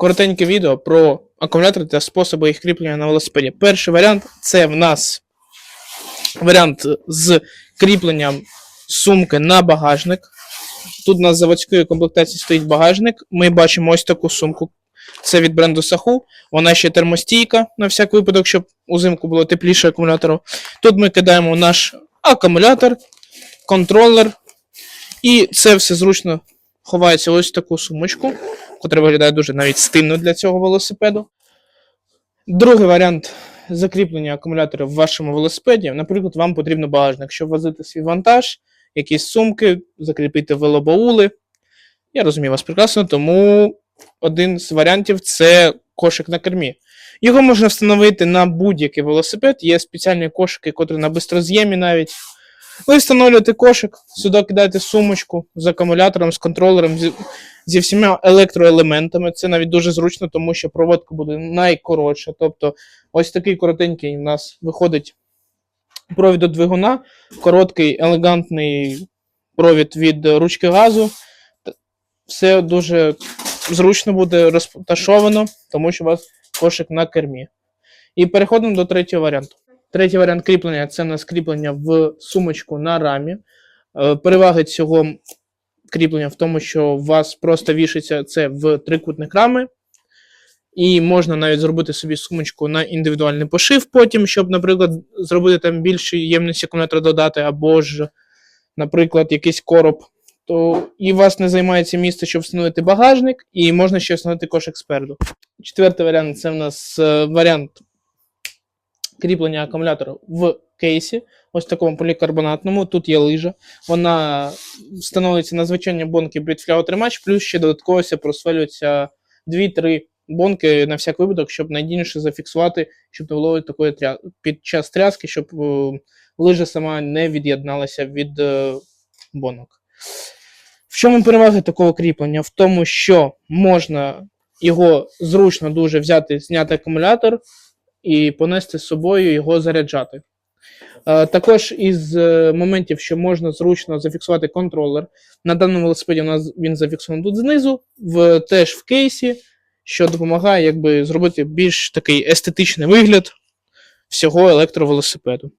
коротеньке відео про акумулятори та способи їх кріплення на велосипеді. Перший варіант це в нас варіант з кріпленням сумки на багажник. Тут у нас заводської комплектації стоїть багажник. Ми бачимо ось таку сумку. Це від бренду Саху. Вона ще термостійка на всяк випадок, щоб узимку було тепліше акумулятору. Тут ми кидаємо наш акумулятор, контролер. І це все зручно ховається ось в таку сумочку, котра виглядає дуже навіть стильно для цього велосипеду. Другий варіант закріплення акумулятора в вашому велосипеді. Наприклад, вам потрібно багажник, щоб возити свій вантаж, якісь сумки, закріпити велобаули. Я розумію вас прекрасно, тому один з варіантів це кошик на кермі. Його можна встановити на будь-який велосипед. Є спеціальні кошики, котрі на бистроз'ємі навіть. Ви встановлюєте кошик, сюди кидаєте сумочку з акумулятором, з контролером, зі, зі всіма електроелементами. Це навіть дуже зручно, тому що проводка буде найкоротша. Тобто, ось такий коротенький у нас виходить провід до двигуна, короткий, елегантний провід від ручки газу. Все дуже зручно буде розташовано, тому що у вас кошик на кермі. І переходимо до третього варіанту. Третій варіант кріплення це у нас кріплення в сумочку на рамі. Е, Переваги цього кріплення в тому, що у вас просто вішається це в трикутник рами. І можна навіть зробити собі сумочку на індивідуальний пошив потім, щоб, наприклад, зробити там більшу ємність акумулятора додати, або ж, наприклад, якийсь короб. То і у вас не займається місце, щоб встановити багажник, і можна ще встановити кошик спереду. Четвертий варіант це в нас е, варіант кріплення акумулятора в кейсі, ось такому полікарбонатному. Тут є лижа. Вона встановлюється на звичайні бонки Bitflow тримач, плюс ще додатково ся 2-3 бонки на всяк випадок, щоб надійніше зафіксувати, щоб не було такої тря... під час тряски, щоб е, лижа сама не від'єдналася від е, бонок. В чому переваги такого кріплення? В тому, що можна його зручно дуже взяти, зняти акумулятор і понести з собою його заряджати. Е, Також із е, моментів, що можна зручно зафіксувати контролер. На даному велосипеді у нас він зафіксований тут знизу, в, теж в кейсі, що допомагає якби, зробити більш такий естетичний вигляд всього електровелосипеду.